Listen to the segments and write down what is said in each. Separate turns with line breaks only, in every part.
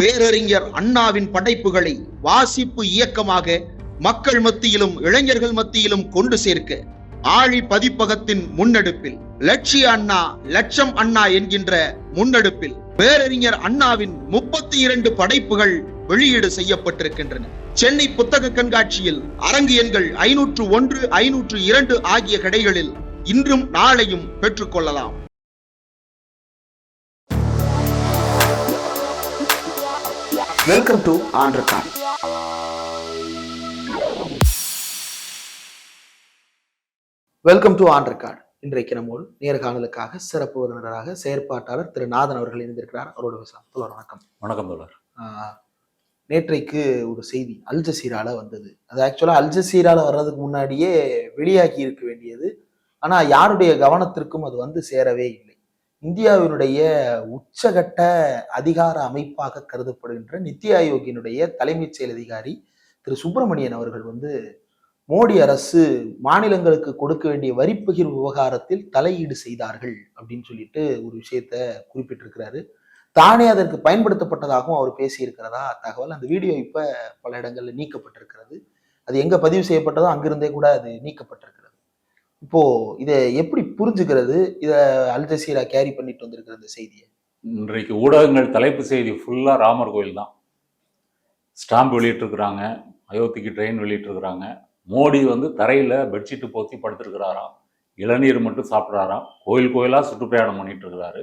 பேரறிஞர் அண்ணாவின் படைப்புகளை வாசிப்பு இயக்கமாக மக்கள் மத்தியிலும் இளைஞர்கள் மத்தியிலும் கொண்டு சேர்க்க ஆழி பதிப்பகத்தின் முன்னெடுப்பில் லட்சிய அண்ணா லட்சம் அண்ணா என்கின்ற முன்னெடுப்பில் பேரறிஞர் அண்ணாவின் முப்பத்தி இரண்டு படைப்புகள் வெளியீடு செய்யப்பட்டிருக்கின்றன. சென்னை புத்தக கண்காட்சியில் அரங்கு எண்கள் ஐநூற்று ஒன்று ஐநூற்று இரண்டு ஆகிய கடைகளில் இன்றும் நாளையும் பெற்றுக்கொள்ளலாம்
வெல்கம் டு ஆண்ட்ரகான் வெல்கம் டு ரெக்கார்ட் இன்றைக்கு நம்மோடு நேர்காணலுக்காக சிறப்பு விருந்தினராக செயற்பாட்டாளர் திரு நாதன் அவர்கள் இணைந்திருக்கிறார். அவரோட பேசலாம். தோழர் வணக்கம்.
வணக்கம் தோழர்.
நேற்றைக்கு ஒரு செய்தி அல் ஜசீரால வந்தது. அது ஆக்சுவலா அல் ஜசீரால வர்றதுக்கு முன்னாடியே வெளியாகி இருக்க வேண்டியது. ஆனா யாருடைய கவனத்திற்கும் அது வந்து சேரவே இல்லை. இந்தியாவினுடைய உச்சகட்ட அதிகார அமைப்பாக கருதப்படுகின்ற நித்தி ஆயோக்கினுடைய தலைமைச் செயல் அதிகாரி திரு சுப்பிரமணியன் அவர்கள் வந்து மோடி அரசு மாநிலங்களுக்கு கொடுக்க வேண்டிய வரிப்பகிர்வு விவகாரத்தில் தலையீடு செய்தார்கள் அப்படின்னு சொல்லிட்டு ஒரு விஷயத்த குறிப்பிட்டிருக்கிறாரு. தானே அதற்கு பயன்படுத்தப்பட்டதாகவும் அவர் பேசியிருக்கிறதா? தகவல் அந்த வீடியோ இப்ப பல இடங்கள்ல நீக்கப்பட்டிருக்கிறது. அது எங்க பதிவு செய்யப்பட்டதோ அங்கிருந்தே கூட அது நீக்கப்பட்டிருக்கு இப்போ இதை எப்படி புரிஞ்சுக்கிறது? இதை அல்ஜசீரா கேரி பண்ணிட்டு வந்திருக்கிற இந்த செய்தியை?
இன்றைக்கு ஊடகங்கள் தலைப்பு செய்தி ஃபுல்லாக ராமர் கோயில் தான். ஸ்டாம்ப் வெளியிட்டிருக்கிறாங்க அயோத்திக்கு ட்ரெயின் வெளியிட்டிருக்கிறாங்க. மோடி வந்து தரையில் பெட்ஷீட்டு போத்தி படுத்திருக்கிறாராம். இளநீர் மட்டும் சாப்பிட்றாராம். கோயில் கோயிலாக சுற்றுப்பிரயாணம் பண்ணிட்டு இருக்கிறாரு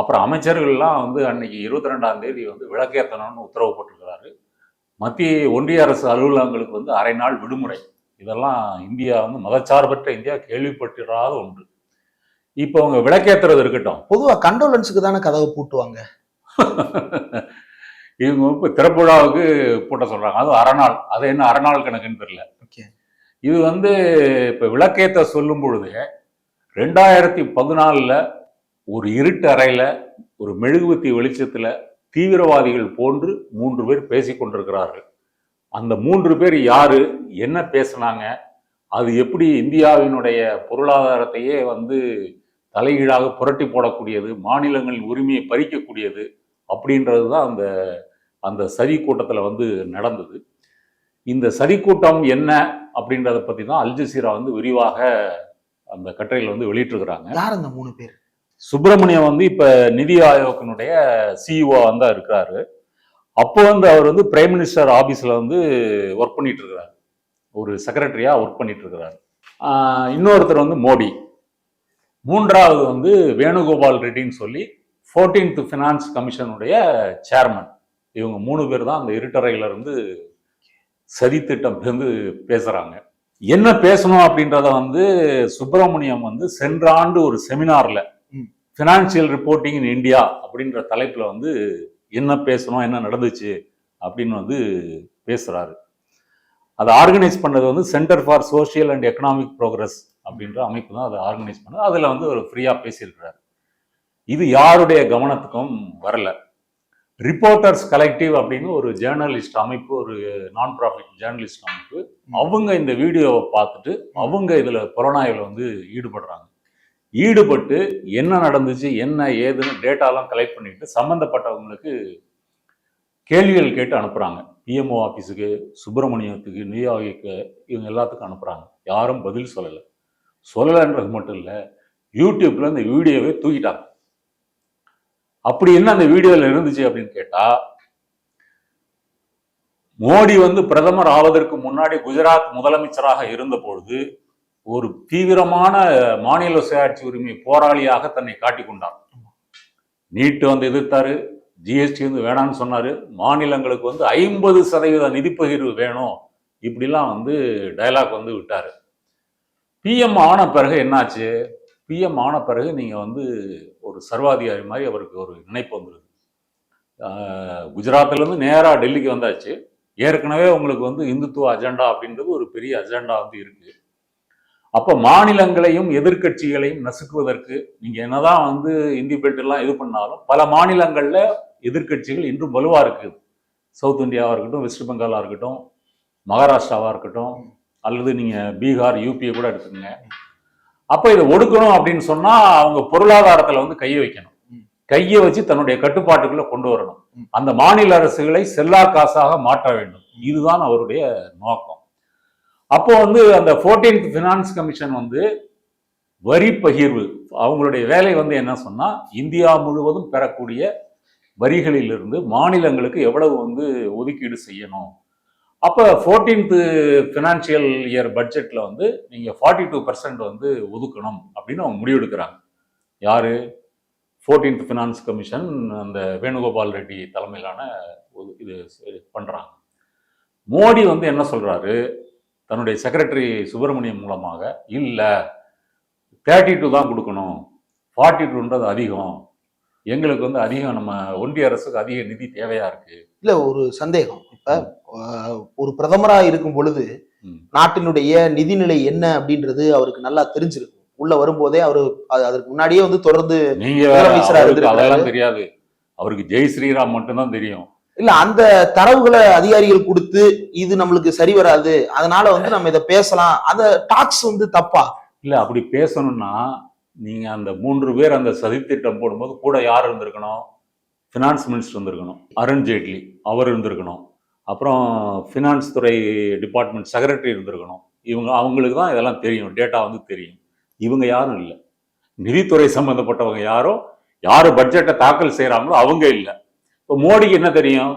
அப்புறம் அமைச்சர்கள்லாம் வந்து அன்னைக்கு இருபத்தி ரெண்டாம் தேதி வந்து விளக்கேற்றணும்னு உத்தரவு போட்டிருக்கிறாரு. மத்திய ஒன்றிய அரசு அலுவலகங்களுக்கு வந்து அரை நாள் விடுமுறை. இதெல்லாம் இந்தியா வந்து மதச்சார்பற்ற இந்தியா கேள்விப்பட்டிராத ஒன்று. இப்போ அவங்க விளக்கேற்றுறது இருக்கட்டும்.
பொதுவா கண்டோலன்ஸுக்கு தானே கதவை பூட்டுவாங்க.
இவங்க இப்போ திறப்புழாவுக்கு பூட்ட சொல்றாங்க. அதுவும் அரைநாள் அது என்ன அரைநாள் கணக்குன்னு தெரியல. இது வந்து இப்போ விளக்கேத்த சொல்லும் பொழுது ரெண்டாயிரத்தி பதினாலில் ஒரு இருட்டு அறையில் ஒரு மெழுகுவத்தி வெளிச்சத்தில் தீவிரவாதிகள் போன்று மூன்று பேர் பேசிக் கொண்டிருக்கிறார்கள் அந்த மூன்று பேர் யாரு என்ன பேசுனாங்க அது எப்படி இந்தியாவினுடைய பொருளாதாரத்தையே வந்து தலைகீழாக புரட்டி போடக்கூடியது மாநிலங்களின் உரிமையை பறிக்கக்கூடியது அப்படின்றது தான் அந்த அந்த சதி கூட்டத்தில் வந்து நடந்தது. இந்த சதி கூட்டம் என்ன அப்படின்றத பற்றி தான் அல் ஜசீரா வந்து விரிவாக அந்த கட்டுரையில் வந்து வெளியிட்டிருக்கிறாங்க.
யார் அந்த மூணு பேர்?
சுப்பிரமணியம் வந்து இப்போ நிதி ஆயோக்கினுடைய சிஇஓ தான் இருக்கிறாரு அப்போ வந்து அவர் வந்து பிரைம் மினிஸ்டர் ஆஃபீஸில் வந்து ஒர்க் பண்ணிட்டு இருக்கிறார் ஒரு செக்ரட்டரியாக ஒர்க் பண்ணிட்டு இருக்கிறார் இன்னொருத்தர் வந்து மோடி. மூன்றாவது வந்து வேணுகோபால் ரெட்டின்னு சொல்லி ஃபோர்டீன்த் ஃபினான்ஸ் கமிஷனுடைய சேர்மன் இவங்க மூணு பேர் தான் அந்த இருட்டறையில இருந்து சதித்திட்டம் வந்து பேசுறாங்க. என்ன பேசணும் அப்படின்றத வந்து சுப்பிரமணியம் வந்து சென்ற ஆண்டு ஒரு செமினார்ல. ஃபினான்சியல் ரிப்போர்ட்டிங் இன் இந்தியா அப்படின்ற தலைப்புல வந்து என்ன பேசணும் என்ன நடந்துச்சு அப்படின்னு வந்து பேசுறாரு. அதை ஆர்கனைஸ் பண்ணது வந்து centre for social and economic progress அப்படின்ற அமைப்பு தான் அதை ஆர்கனைஸ் பண்ணது. அதில் வந்து ஒரு ஃப்ரீயாக பேசியிருக்கிறார். இது யாருடைய கவனத்துக்கும் வரல. ரிப்போர்ட்டர்ஸ் கலெக்டிவ் அப்படின்னு ஒரு ஜேர்னலிஸ்ட் அமைப்பு ஒரு நான் ப்ராஃபிட் ஜேர்னலிஸ்ட் அமைப்பு அவங்க இந்த வீடியோவை பார்த்துட்டு அவங்க இதில் புலனாய்வில் வந்து ஈடுபடுறாங்க. ஈடுபட்டு என்ன நடந்துச்சு என்ன ஏதுன்னு டேட்டாலாம் கலெக்ட் பண்ணிட்டு சம்மந்தப்பட்டவங்களுக்கு கேள்விகள் கேட்டு அனுப்புகிறாங்க பிஎம்ஓ ஆஃபீஸுக்கு சுப்பிரமணியத்துக்கு நியூயார்க்கு இவங்க எல்லாத்துக்கும் அனுப்புகிறாங்க யாரும் பதில் சொல்லலை. சொல்லலைன்றது மட்டும் இல்லை யூடியூப்ல அந்த வீடியோவே தூக்கிட்டாங்க. அப்படி என்ன அந்த வீடியோவில் இருந்துச்சு அப்படின்னு கேட்டால் மோடி வந்து பிரதமர் ஆவதற்கு முன்னாடி குஜராத் முதலமைச்சராக இருந்த பொழுது ஒரு தீவிரமான மாநில சுயாட்சி உரிமை போராளியாக தன்னை காட்டிக் கொண்டார் நீட்டு வந்து எதிர்த்தாரு ஜிஎஸ்டி வந்து வேணாம்னு சொன்னாரு மாநிலங்களுக்கு வந்து ஐம்பது சதவீத நிதிப்பகிர்வு வேணும் இப்படிலாம் வந்து டயலாக் வந்து விட்டாரு. பிஎம் ஆன பிறகு என்னாச்சு? பிஎம் ஆன பிறகு நீங்கள் வந்து ஒரு சர்வாதிகாரி மாதிரி அவருக்கு ஒரு நினைப்பு வந்துடுது ஆஹ் குஜராத்லேருந்து நேராக டெல்லிக்கு வந்தாச்சு. ஏற்கனவே உங்களுக்கு வந்து இந்துத்துவ அஜெண்டா அப்படின்றது ஒரு பெரிய அஜெண்டா வந்து இருக்குது அப்போ மாநிலங்களையும் எதிர்க்கட்சிகளையும் நசுக்குவதற்கு நீங்க என்னதான் வந்து இண்டிபெண்டெல்லாம் இது பண்ணாலும் பல மாநிலங்கள்ல எதிர்க்கட்சிகள் இன்றும் வலுவா இருக்குது. சவுத் இந்தியாவா இருக்கட்டும் வெஸ்ட் பெங்காலா இருக்கட்டும் மகாராஷ்டிராவா இருக்கட்டும் அல்லது நீங்க பீகார் யூபியை கூட எடுத்துக்கங்க. அப்போ இதை ஒடுக்கணும் அப்படின்னு சொன்னா அவங்க பொருளாதாரத்துல வந்து கையை வைக்கணும். கையை வச்சு தன்னுடைய கட்டுப்பாட்டுக்குள்ள கொண்டு வரணும். அந்த மாநில அரசுகளை செல்லா காசாக மாற்ற வேண்டும். இதுதான் அவருடைய நோக்கம். அப்போ வந்து அந்த 14th ஃபினான்ஸ் கமிஷன் வந்து வரி பகிர்வு அவங்களுடைய வேலை வந்து என்ன சொன்னால் இந்தியா முழுவதும் பெறக்கூடிய வரிகளிலிருந்து மாநிலங்களுக்கு எவ்வளவு வந்து ஒதுக்கீடு செய்யணும். அப்போ ஃபோர்டீன்த்து ஃபினான்ஷியல் இயர் பட்ஜெட்டில் வந்து நீங்கள் ஃபார்ட்டி டூ வந்து ஒதுக்கணும் அப்படின்னு அவங்க முடிவெடுக்கிறாங்க. யார்? ஃபோர்டீன்த் ஃபினான்ஸ் கமிஷன் அந்த வேணுகோபால் ரெட்டி தலைமையிலான இது பண்ணுறாங்க மோடி வந்து என்ன சொல்கிறாரு தன்னுடைய செக்ரட்டரி சுப்பிரமணியம் மூலமாக இல்ல தேர்ட்டி டூ தான் கொடுக்கணும். ஃபார்ட்டி டூன்றது அதிகம். எங்களுக்கு வந்து அதிகம் நம்ம ஒன்றிய அரசுக்கு அதிக நிதி தேவையா இருக்கு?
இல்ல ஒரு சந்தேகம். இப்ப ஒரு பிரதமரா இருக்கும் பொழுது. நாட்டினுடைய நிதிநிலை என்ன அப்படின்றது அவருக்கு நல்லா தெரிஞ்சிருக்கும். உள்ள வரும்போதே அவரு அது- அதற்கு முன்னாடியே வந்து தொடர்ந்து
நீங்க. அதெல்லாம் தெரியாது. அவருக்கு ஜெய் ஸ்ரீராம் மட்டும்தான் தெரியும்.
இல்ல அந்த தரவுகளை அதிகாரிகள் கொடுத்து இது நம்மளுக்கு சரி வராது. அதனால வந்து நம்ம இதை பேசலாம். அந்த டாக்ஸ் வந்து தப்பா?
இல்ல அப்படி பேசணும்னா நீங்க அந்த மூன்று பேர் அந்த சதித்திட்டம் போடும்போது கூட யார் இருந்திருக்கணும்? ஃபினான்ஸ் மினிஸ்டர் இருந்திருக்கணும். அருண் ஜேட்லி அவர் இருந்திருக்கணும். அப்புறம் ஃபினான்ஸ் துறை டிபார்ட்மெண்ட் செக்ரட்டரி இருந்திருக்கணும். இவங்க அவங்களுக்கு தான் இதெல்லாம் தெரியும். டேட்டா வந்து தெரியும். இவங்க யாரும் இல்லை. நிதித்துறை சம்பந்தப்பட்டவங்க யாரும் யார் பட்ஜெட்டை தாக்கல் செய்கிறாங்களோ அவங்க இல்லை. இப்போ மோடிக்கு என்ன தெரியும்?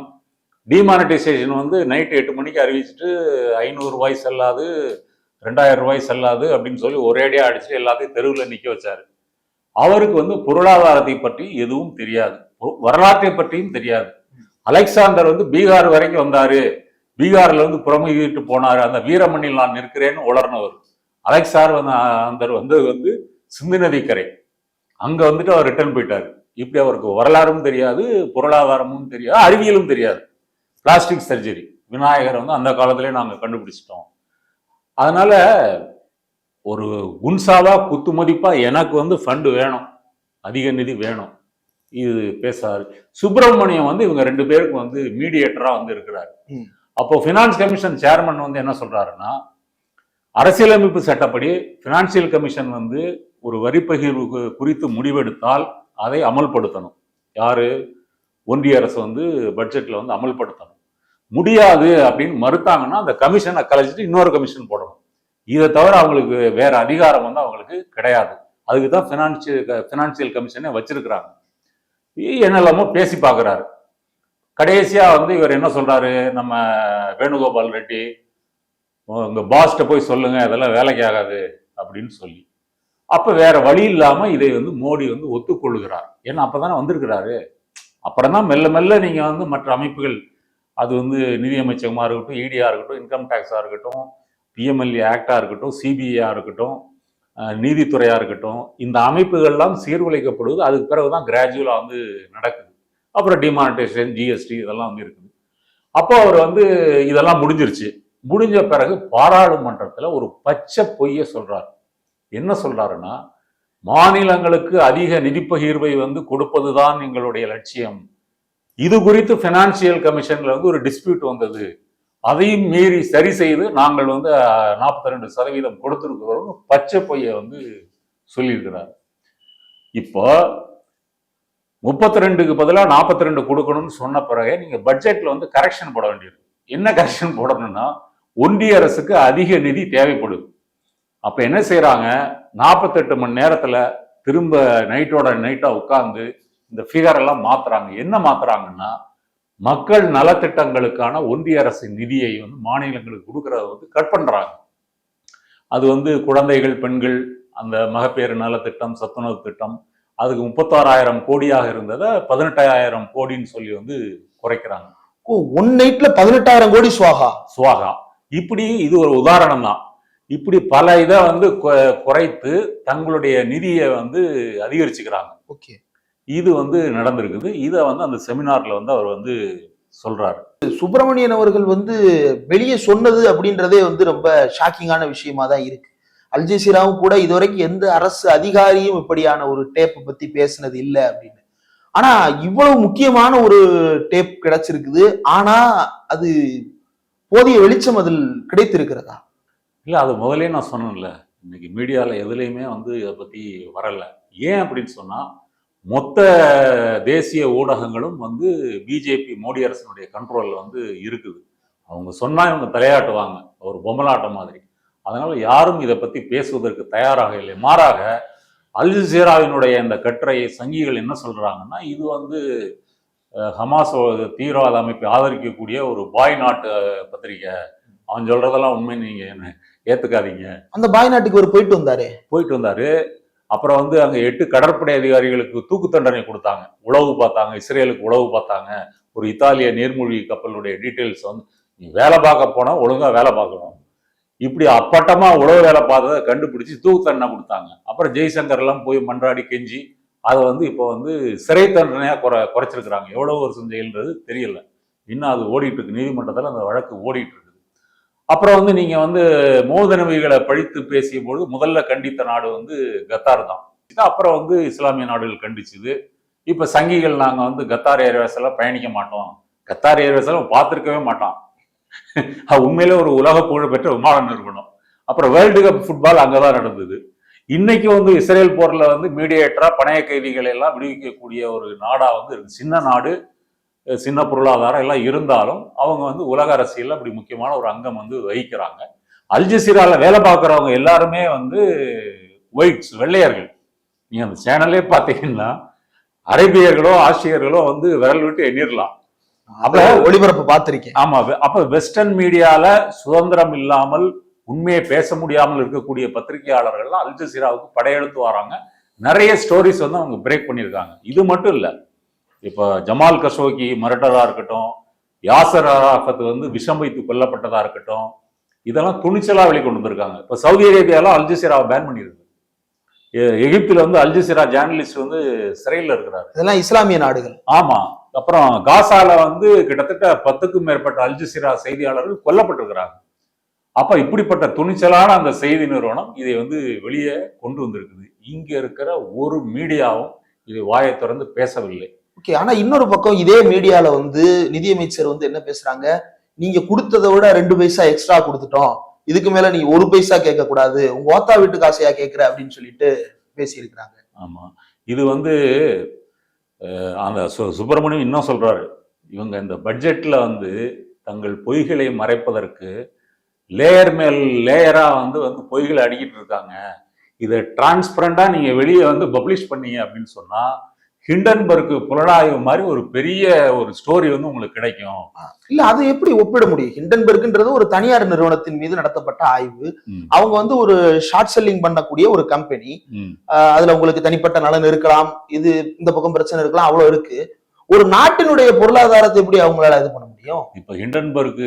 டிமானிட்டைசேஷன் வந்து நைட்டு எட்டு மணிக்கு அறிவிச்சிட்டு ஐநூறு ரூபாய் செல்லாது ரெண்டாயிரம் ரூபாய் செல்லாது அப்படின்னு சொல்லி ஒரேடியாக அடிச்சுட்டு எல்லாத்தையும் தெருவில் நிற்க வச்சார். அவருக்கு வந்து பொருளாதாரத்தை பற்றி எதுவும் தெரியாது. வரலாற்றை பற்றியும் தெரியாது. அலெக்சாண்டர் வந்து பீகார் வரைக்கும் வந்தார். பீகாரில் வந்து புறமுகிட்டு போனார். அந்த வீரமண்ணில் நான் நிற்கிறேன்னு உளர்னவர் அலெக்சார் வந்து அந்த வந்து வந்து சிந்து நதிக்கரை. அங்கே வந்துட்டு அவர் ரிட்டர்ன் போயிட்டார். இப்படி அவருக்கு வரலாறும் தெரியாது பொருளாதாரமும் தெரியாது அறிவியலும் தெரியாது. பிளாஸ்டிக் சர்ஜரி விநாயகர் வந்து அந்த காலத்திலே நாங்க கண்டுபிடிச்சிட்டோம். அதனால ஒரு குன்சாவா குத்து மதிப்பா எனக்கு வந்து ஃபண்டு வேணும். அதிக நிதி வேணும். இது பேசாரு. சுப்பிரமணியம் வந்து இவங்க ரெண்டு பேருக்கு வந்து மீடியேட்டரா வந்து இருக்கிறாரு. அப்போ ஃபினான்ஸ் கமிஷன் சேர்மன் வந்து என்ன சொல்றாருன்னா அரசியலமைப்பு சட்டப்படி ஃபினான்சியல் கமிஷன் வந்து ஒரு வரி பகிர்வு குறித்து முடிவெடுத்தால் அதை அமல்படுத்தணும். யாரு? ஒன்றிய அரசு வந்து பட்ஜெட்ல வந்து அமல்படுத்தணும். முடியாது அப்படின்னு மறுத்தாங்கன்னா அந்த கமிஷனை கலைச்சிட்டு இன்னொரு கமிஷன் போடணும். இதை தவிர அவங்களுக்கு வேற அதிகாரம் வந்து அவங்களுக்கு கிடையாது. அதுக்கு தான் ஃபினான்சியல் ஃபினான்சியல் கமிஷனே வச்சிருக்கிறாங்க. என்னெல்லாமோ பேசி பார்க்குறாரு. கடைசியாக வந்து இவர் என்ன சொல்கிறாரு நம்ம வேணுகோபால் ரெட்டி உங்கள் பாஸ்ட்டை போய் சொல்லுங்கள் இதெல்லாம் வேலைக்கு ஆகாது அப்படின்னு சொல்லி. அப்போ வேற வழி இல்லாமல் இதை வந்து மோடி வந்து ஒத்துக்கொள்கிறார். ஏன்னா அப்பதானே வந்திருக்கிறாரு. அப்புறம் தான் மெல்ல மெல்ல நீங்கள் வந்து மற்ற அமைப்புகள் அது வந்து நிதியமைச்சகமாக இருக்கட்டும் இடியாக இருக்கட்டும் இன்கம் டேக்ஸாக இருக்கட்டும் பிஎம்எல்ஏ ஆக்டாக இருக்கட்டும் சிபிஐயாக இருக்கட்டும் நீதித்துறையாக இருக்கட்டும் இந்த அமைப்புகள்லாம் சீர்குலைக்கப்படுவது அதுக்கு பிறகு தான் கிராஜுவலாக வந்து நடக்குது. அப்புறம் டிமானிட்டேஷன் ஜிஎஸ்டி இதெல்லாம் வந்து இருக்குது. அப்போ அவர் வந்து இதெல்லாம் முடிஞ்சிருச்சு. முடிஞ்ச பிறகு பாராளுமன்றத்தில் ஒரு பச்சை பொய்யை சொல்கிறார் என்ன சொல்றாருன்னா மாநிலங்களுக்கு அதிக நிதி பகிர்வை வந்து கொடுப்பதுதான் எங்களுடைய லட்சியம். இது குறித்து பினான்சியல் கமிஷன்ல வந்து ஒரு டிஸ்பியூட் வந்தது. அதையும் மீறி சரி செய்து நாங்கள் வந்து நாற்பத்தி ரெண்டு சதவீதம் கொடுத்திருக்கிறோம் பச்சை பொய்ய வந்து சொல்லியிருக்கிறார். இப்போ முப்பத்தி ரெண்டுக்கு பதிலாக நாற்பத்தி ரெண்டு கொடுக்கணும்னு சொன்ன பிறகு நீங்கள் பட்ஜெட்டில் வந்து கரெக்ஷன் போட வேண்டியது என்ன கரெக்ஷன் போடணும்னா ஒன்றிய அரசுக்கு அதிக நிதி தேவைப்படுது. அப்ப என்ன செய்றாங்க? நாற்பத்தெட்டு மணி நேரத்துல திரும்ப நைட்டோட நைட்டா உட்கார்ந்து இந்த ஃபிகர் எல்லாம் மாத்துறாங்க. என்ன மாத்துறாங்கன்னா மக்கள் நலத்திட்டங்களுக்கான ஒன்றிய அரசின் நிதியை வந்து மாநிலங்களுக்கு கொடுக்கறத வந்து கட் பண்றாங்க. அது வந்து குழந்தைகள் பெண்கள் அந்த மகப்பேறு நலத்திட்டம் சத்துணவு திட்டம் அதுக்கு முப்பத்தாறாயிரம் கோடியாக இருந்ததை பதினெட்டாயிரம் கோடின்னு சொல்லி வந்து குறைக்கிறாங்க.
ஓ ஒன் நைட்ல பதினெட்டாயிரம் கோடி சுவாகா?
சுவாகா. இப்படி இது ஒரு உதாரணம் தான் இப்படி பல இதை வந்து குறைத்து தங்களுடைய நிதியை வந்து அதிகரிச்சுக்கிறாங்க.
ஓகே.
இது வந்து நடந்திருக்குது. இதை வந்து அந்த செமினார்ல வந்து அவர் வந்து சொல்றாரு.
சுப்பிரமணியன் அவர்கள் வந்து வெளியே சொன்னது அப்படின்றதே வந்து ரொம்ப ஷாக்கிங்கான விஷயமா தான் இருக்கு. அல்ஜசீராவும் கூட இதுவரைக்கும் எந்த அரசு அதிகாரியும் இப்படியான ஒரு டேப் பத்தி பேசினது இல்லை அப்படின்னு. ஆனா இவ்வளவு முக்கியமான ஒரு டேப் கிடைச்சிருக்குது. ஆனா அது போதிய வெளிச்சம் அதில் கிடைத்திருக்கிறதா?
இல்லை அது முதலே நான் சொன்னேன்ல. இன்னைக்கு மீடியாவில் எதுலேயுமே வந்து இதை பற்றி வரலை. ஏன் அப்படின்னு சொன்னால் மொத்த தேசிய ஊடகங்களும் வந்து பிஜேபி மோடி அரசினுடைய கண்ட்ரோலில் வந்து இருக்குது. அவங்க சொன்னால் இவங்க தலையாட்டுவாங்க. ஒரு பொம்மலாட்டம் மாதிரி. அதனால் யாரும் இதை பற்றி பேசுவதற்கு தயாராக இல்லை. மாறாக அல்ஜசீராவினுடைய இந்த கட்டுரையை சங்கிகள் என்ன சொல்கிறாங்கன்னா இது வந்து ஹமாஸ் தீவிரவாத அமைப்பை ஆதரிக்கக்கூடிய ஒரு பாய் நாட்டு பத்திரிகை அவன் சொல்கிறதெல்லாம் உண்மை நீங்கள் என்ன ஏத்துக்காதீங்க.
அந்த பாய் நாட்டுக்கு ஒரு போயிட்டு வந்தாரு.
போயிட்டு வந்தாரு. அப்புறம் வந்து அங்க எட்டு கடற்படை அதிகாரிகளுக்கு தூக்கு தண்டனை கொடுத்தாங்க. உளவு பார்த்தாங்க இஸ்ரேலுக்கு உளவு பார்த்தாங்க. ஒரு இத்தாலிய நீர்மூழ்கி கப்பலுடைய டீட்டெயில்ஸ் வந்து நீ வேலை பார்க்க போனா ஒழுங்கா வேலை பார்க்கணும். இப்படி அப்பட்டமா உளவு வேலை பார்த்ததை கண்டுபிடிச்சு தூக்கு தண்டனை கொடுத்தாங்க. அப்புறம் ஜெய்சங்கர் எல்லாம் போய் மன்றாடி கெஞ்சி அதை வந்து இப்போ வந்து சிறை தண்டனையா குறை குறைச்சிருக்கிறாங்க. எவ்வளவு வருஷம் ஜெயில்ன்றது தெரியல. இன்னும் அது ஓடிட்டு இருக்கு. நீதிமன்றத்தில் அந்த வழக்கு ஓடிட்டு இருக்குது அப்புறம் வந்து நீங்க வந்து மோதனவிகளை பழித்து பேசிய முதல்ல கண்டித்த நாடு வந்து கத்தார் தான். அப்புறம் வந்து இஸ்லாமிய நாடுகள் கண்டிச்சுது. இப்ப சங்கிகள் நாங்க வந்து கத்தார் ஏர்வேஸ் எல்லாம் பயணிக்க மாட்டோம். கத்தார் ஏர்வேஸ் எல்லாம் பார்த்துருக்கவே மாட்டான் அது உண்மையிலே ஒரு உலக புகழ்பெற்ற விமான நிறுவனம். அப்புறம் வேர்ல்டு கப் ஃபுட்பால் அங்கதான் நடந்தது. இன்னைக்கு வந்து இஸ்ரேல் போர்ல வந்து மீடியேட்டரா பணைய கைதிகளை எல்லாம் விடுவிக்கக்கூடிய ஒரு நாடா வந்து சின்ன நாடு சின்ன பொருளாதாரம் எல்லாம் இருந்தாலும் அவங்க வந்து உலக அரசியல்ல அப்படி முக்கியமான ஒரு அங்கம் வந்து வகிக்கிறாங்க. அல் ஜசீரால வேலை பார்க்குறவங்க எல்லாருமே வந்து ஒயிட்ஸ் வெள்ளையர்கள். நீங்க அந்த சேனலே பார்த்தீங்கன்னா அரேபியர்களோ ஆசிரியர்களோ வந்து விரல் விட்டு எண்ணிரலாம்.
அப்ப ஒளிபரப்பு பார்த்திருக்கேன்.
ஆமா அப்ப வெஸ்டர்ன் மீடியால சுதந்திரம் இல்லாமல் உண்மையை பேச முடியாமல் இருக்கக்கூடிய பத்திரிகையாளர்கள்லாம் அல் ஜசீராவுக்கு படையெடுத்து வராங்க. நிறைய ஸ்டோரிஸ் வந்து அவங்க பிரேக் பண்ணியிருக்காங்க. இது மட்டும் இல்ல இப்போ ஜமால் கஷோகி மர்டரா இருக்கட்டும் யாசர் அராஃபத் வந்து விஷம் வைத்து கொல்லப்பட்டதா இருக்கட்டும் இதெல்லாம் துணிச்சலா வெளிக்கொண்டு வந்திருக்காங்க. இப்போ சவுதி அரேபியால அல் ஜசீராவை பேன் பண்ணியிருக்கு எகிப்துல வந்து அல் ஜசீரா ஜேர்னலிஸ்ட் வந்து சிறையில் இருக்கிறார்.
இதெல்லாம் இஸ்லாமிய நாடுகள்.
ஆமா. அப்புறம் காசால வந்து கிட்டத்தட்ட பத்துக்கும் மேற்பட்ட அல் ஜசீரா செய்தியாளர்கள் கொல்லப்பட்டிருக்கிறாங்க. அப்ப இப்படிப்பட்ட துணிச்சலான அந்த செய்தி நிறுவனம் இதை வந்து வெளியே கொண்டு வந்திருக்குது. இங்க இருக்கிற ஒரு மீடியாவும் இதை வாயை திறந்து பேசவில்லை.
ஓகே ஆனா இன்னொரு பக்கம் இதே மீடியால வந்து நிதியமைச்சர் வந்து என்ன பேசுறாங்க? நீங்க கொடுத்ததை விட ரெண்டு பைசா எக்ஸ்ட்ரா கொடுத்துட்டோம். இதுக்கு மேல நீ ஒரு பைசா கேட்க கூடாது உங்க ஓத்தா வீட்டு காசையா கேட்கிற அப்படின்னு சொல்லிட்டு பேசியிருக்கிறாங்க.
ஆமா. இது வந்து அந்த சு- சுப்பிரமணியம் இன்னும் சொல்றாரு. இவங்க இந்த பட்ஜெட்ல வந்து தங்கள் பொய்களை மறைப்பதற்கு லேயர் மேல் லேயரா வந்து வந்து பொய்களை அடிக்கிட்டு இருக்காங்க. இதை டிரான்ஸ்பரண்டா நீங்க வெளியே வந்து பப்ளிஷ் பண்ணீங்க அப்படின்னு சொன்னா ஹிண்டன்பர்க் புலனாய்வு மாதிரி ஒரு பெரிய ஒரு ஸ்டோரி வந்து உங்களுக்கு கிடைக்கும்.
இல்ல அது எப்படி ஒப்பிட முடியும்? ஹிண்டன்பர்க்ன்றது ஒரு தனியார் நிறுவனத்தின் மீது நடத்தப்பட்ட ஆய்வு. அவங்க வந்து ஒரு ஷார்ட் செல்லிங் பண்ணக்கூடிய ஒரு கம்பெனி. அதுல உங்களுக்கு தனிப்பட்ட நலன் இருக்கலாம். இது இந்த பக்கம் பிரச்சனை இருக்கலாம் அவ்வளவு இருக்கு. ஒரு நாட்டினுடைய பொருளாதாரத்தை எப்படி அவங்களால இது பண்ண முடியும்?
இப்போ ஹிண்டன்பர்க்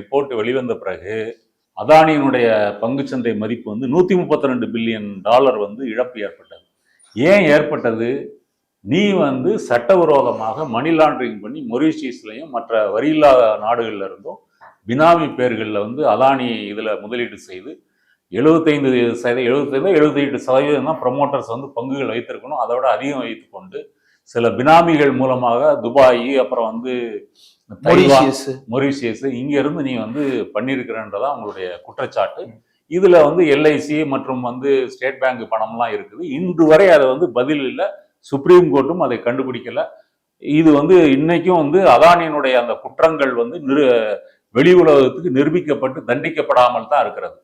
ரிப்போர்ட் வெளிவந்த பிறகு அதானியினுடைய பங்குச்சந்தை மதிப்பு வந்து நூத்தி முப்பத்தி ரெண்டு பில்லியன் டாலர் வந்து இழப்பு ஏற்பட்டது. ஏன் ஏற்பட்டது? நீ வந்து சட்டவிரோதமாக மணி லாண்டரிங் பண்ணி மொரீஷியஸ்லையும் மற்ற வரியில்லா நாடுகள்ல இருந்தும் பினாமி பேர்களில் வந்து அதானி இதுல முதலீடு செய்து எழுபத்தைந்து சதவீதம் எழுபத்தைந்து எழுபத்தி சதவீதம் தான் ப்ரமோட்டர்ஸ் வந்து பங்குகள் வைத்திருக்கணும். அதோட அதிகம் வைத்துக்கொண்டு சில பினாமிகள் மூலமாக துபாய் அப்புறம் வந்து
மொரீஷியஸ்.
மொரீஷியஸ் இங்க இருந்து நீ வந்து பண்ணியிருக்கிறன்றதா உங்களுடைய குற்றச்சாட்டு. இதுல வந்து எல்ஐசி மற்றும் வந்து ஸ்டேட் பேங்க் பணம்லாம் இருக்குது. இன்று வரை அதை வந்து பதில் இல்லை. சுப்ரீம் கோர்ட்டும் அதை கண்டுபிடிக்கல. இது வந்து இன்னைக்கும் வந்து அதானியினுடைய அந்த குற்றங்கள் வந்து நிரு வெளி உலகத்துக்கு நிரூபிக்கப்பட்டு தண்டிக்கப்படாமல் தான் இருக்கிறது.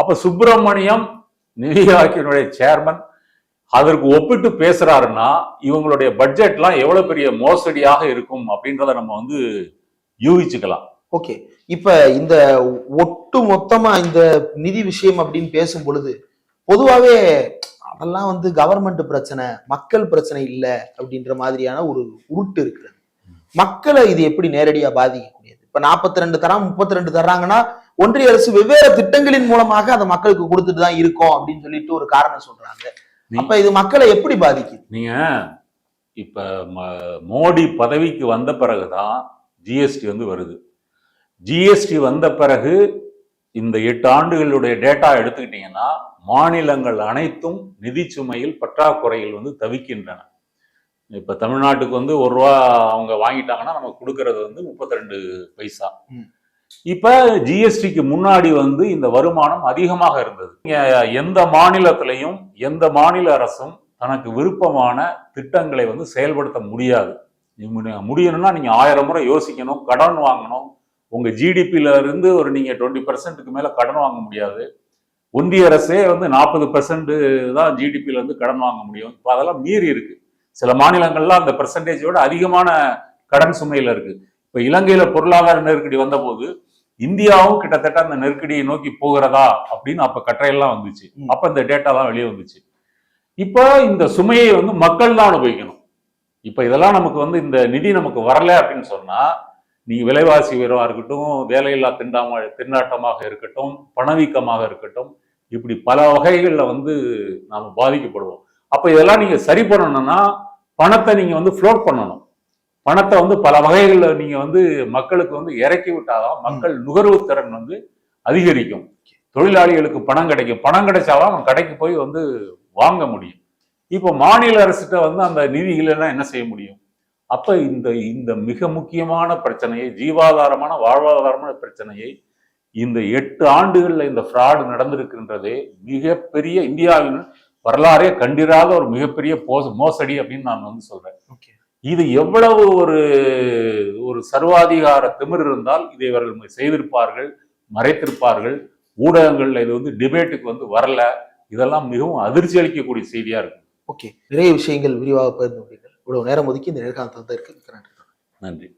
அப்ப சுப்பிரமணியம் நிதி ஆயோக்கியனுடைய சேர்மன் அதற்கு ஒப்பிட்டு பேசுறாருன்னா இவங்களுடைய பட்ஜெட்லாம் எவ்வளவு பெரிய மோசடியாக இருக்கும் அப்படின்றத நம்ம வந்து யூகிச்சுக்கலாம்.
ஓகே. இப்ப இந்த ஒட்டு மொத்தமா இந்த நிதி விஷயம் அப்படின்னு பேசும் பொழுது பொதுவாவே அதெல்லாம் வந்து கவர்மெண்ட் பிரச்சனை மக்கள் பிரச்சனை இல்ல அப்படின்ற மாதிரியான ஒரு உருட்டு இருக்கிறது மக்களை இது எப்படி நேரடியா பாதிக்கக்கூடியது? இப்ப 42 ரெண்டு தரான் முப்பத்தி ரெண்டு தர்றாங்கன்னா ஒன்றிய அரசு வெவ்வேறு திட்டங்களின் மூலமாக அதை மக்களுக்கு கொடுத்துட்டு தான் இருக்கோம் அப்படின்னு சொல்லிட்டு ஒரு காரணம் சொல்றாங்க. அப்ப இது மக்களை எப்படி பாதிக்குது?
நீங்க இப்ப மோடி பதவிக்கு வந்த பிறகுதான் ஜிஎஸ்டி வந்து வருது. ஜிஎஸ்டி வந்த பிறகு இந்த எட்டு ஆண்டுகளுடைய டேட்டா எடுத்துக்கிட்டீங்கன்னா மாநிலங்கள் அனைத்தும் நிதி சுமையில் பற்றாக்குறையில் வந்து தவிக்கின்றன. இப்ப தமிழ்நாட்டுக்கு வந்து ஒரு ரூபா அவங்க வாங்கிட்டாங்கன்னா நம்ம கொடுக்கறது வந்து முப்பத்தி ரெண்டு பைசா. இப்ப ஜிஎஸ்டிக்கு முன்னாடி வந்து இந்த வருமானம் அதிகமாக இருந்தது. எந்த மாநிலத்திலையும் எந்த மாநில அரசும் தனக்கு விருப்பமான திட்டங்களை வந்து செயல்படுத்த முடியாது. முடியணும்னா நீங்க ஆயிரம் முறை யோசிக்கணும் கடன் வாங்கணும் உங்க ஜிடிபில இருந்து ஒரு நீங்க டுவெண்ட்டி பர்சன்ட்டுக்கு மேல கடன் வாங்க முடியாது. ஒன்றிய அரசே வந்து நாற்பது பர்சன்ட் தான் ஜிடிபில இருந்து கடன் வாங்க முடியும். இப்போ அதெல்லாம் மீறி இருக்கு. சில மாநிலங்கள்லாம் அந்த பெர்சன்டேஜோட அதிகமான கடன் சுமையில இருக்கு. இப்போ இலங்கையில பொருளாதார நெருக்கடி வந்தபோது இந்தியாவும் கிட்டத்தட்ட அந்த நெருக்கடியை நோக்கி போகிறதா அப்படின்னு அப்ப கட்டுரையெல்லாம் வந்துச்சு. அப்ப இந்த டேட்டாலாம் வெளியே வந்துச்சு. இப்போ இந்த சுமையை வந்து மக்கள் தான் அனுபவிக்கணும் இப்போ இதெல்லாம் நமக்கு வந்து இந்த நிதி நமக்கு வரல அப்படின்னு சொன்னா நீங்க விலைவாசி உயர்வா இருக்கட்டும் வேலையில்லா திண்டாம திண்டாட்டமாக இருக்கட்டும் பணவீக்கமாக இருக்கட்டும் இப்படி பல வகைகளில் வந்து நாம பாதிக்கப்படுவோம். அப்ப இதெல்லாம் நீங்க சரி பண்ணணும்னா பணத்தை நீங்க வந்து ஃப்ளோட் பண்ணணும். பணத்தை வந்து பல வகைகளில் நீங்க வந்து மக்களுக்கு வந்து இறக்கி விட்டாதான் மக்கள் நுகர்வு திறன் வந்து அதிகரிக்கும். தொழிலாளிகளுக்கு பணம் கிடைக்கும். பணம் கிடைச்சாதான் அவன் கடைக்கு போய் வந்து வாங்க முடியும். இப்போ மாநில அரசுகிட்ட வந்து அந்த நிதிகளெல்லாம் என்ன செய்ய முடியும்? அப்ப இந்த இந்த மிக முக்கியமான பிரச்சனையை ஜீவாதாரமான வாழ்வாதாரமான பிரச்சனையை இந்த எட்டு ஆண்டுகள்ல இந்த ஃப்ராடு நடந்திருக்கின்றதே மிகப்பெரிய இந்தியாவின் வரலாறே கண்டிராத ஒரு மிகப்பெரிய போஸ் மோசடி அப்படின்னு நான் வந்து சொல்றேன்.
ஓகே.
இது எவ்வளவு ஒரு ஒரு சர்வாதிகார திமிர் இருந்தால் இதை இவர்கள் செய்திருப்பார்கள் மறைத்திருப்பார்கள். ஊடகங்கள்ல இது வந்து டிபேட்டுக்கு வந்து வரல. இதெல்லாம் மிகவும் அதிர்ச்சி அளிக்கக்கூடிய செய்தியா இருக்கு
ஓகே. நிறைய விஷயங்கள் விரிவாக பகிர்ந்து இவ்வளவு நேரம் ஒதுக்கி இந்த நேர்காணல் தந்திருக்கு நன்றி.
நன்றி.